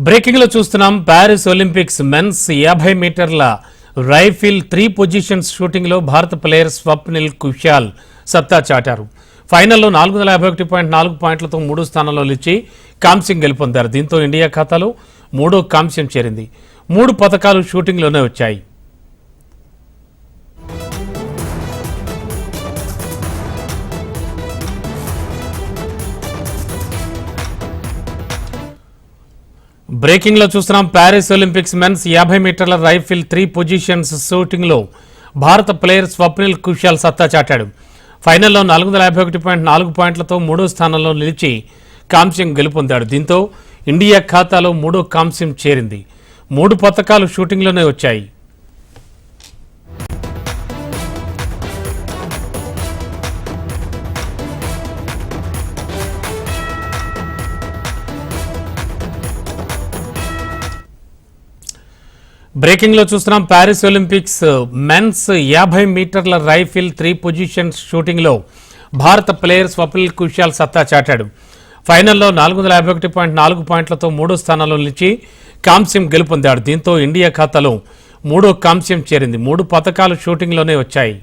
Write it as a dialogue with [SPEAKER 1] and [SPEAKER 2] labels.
[SPEAKER 1] బ్రేకింగ్లో చూస్తున్నాం. Paris Olympics men's యాభై మీటర్ల రైఫిల్ త్రీ పొజిషన్స్ షూటింగ్లో భారత ప్లేయర్ స్వప్నిల్ కుషాల్ సత్తా చాటారు. ఫైనల్లో నాలుగు వందల యాభై ఒకటి పాయింట్ నాలుగు పాయింట్లతో మూడో స్థానంలో నిలిచి కాంస్యం గెలుపొందారు. దీంతో ఇండియా ఖాతాలో మూడో కాంస్యం చేరింది. మూడు పథకాలు షూటింగ్లోనే వచ్చాయి. బ్రేకింగ్లో చూస్తున్నాం ప్యారిస్ ఒలింపిక్స్ మెన్స్ యాభై మీటర్ల రైఫిల్ త్రీ పొజిషన్స్ షూటింగ్లో భారత ప్లేయర్ స్వప్నిల్ కుషాల్ సత్తా చాటాడు. ఫైనల్లో నాలుగు వందల యాభై ఒకటి పాయింట్ నాలుగు పాయింట్లతో మూడో స్థానంలో నిలిచి కాంస్యం గెలుపొందాడు. దీంతో ఇండియా ఖాతాలో మూడో కాంస్యం చేరింది. మూడు పథకాలు షూటింగ్లోనే వచ్చాయి. బ్రేకింగ్లో చూస్తున్నాం ప్యారిస్ ఒలింపిక్స్ మెన్స్ యాభై మీటర్ల రైఫిల్ త్రీ పొజిషన్స్ షూటింగ్లో భారత ప్లేయర్ స్వప్నిల్ కుషాల్ సత్తా చాటాడు. ఫైనల్లో నాలుగు వందల యాభై ఒకటి పాయింట్ నాలుగు పాయింట్లతో మూడో స్థానంలో నిలిచి కాంస్యం గెలుపొందాడు. దీంతో ఇండియా ఖాతాలో మూడో కాంస్యం చేరింది. మూడు పథకాలు షూటింగ్లోనే వచ్చాయి.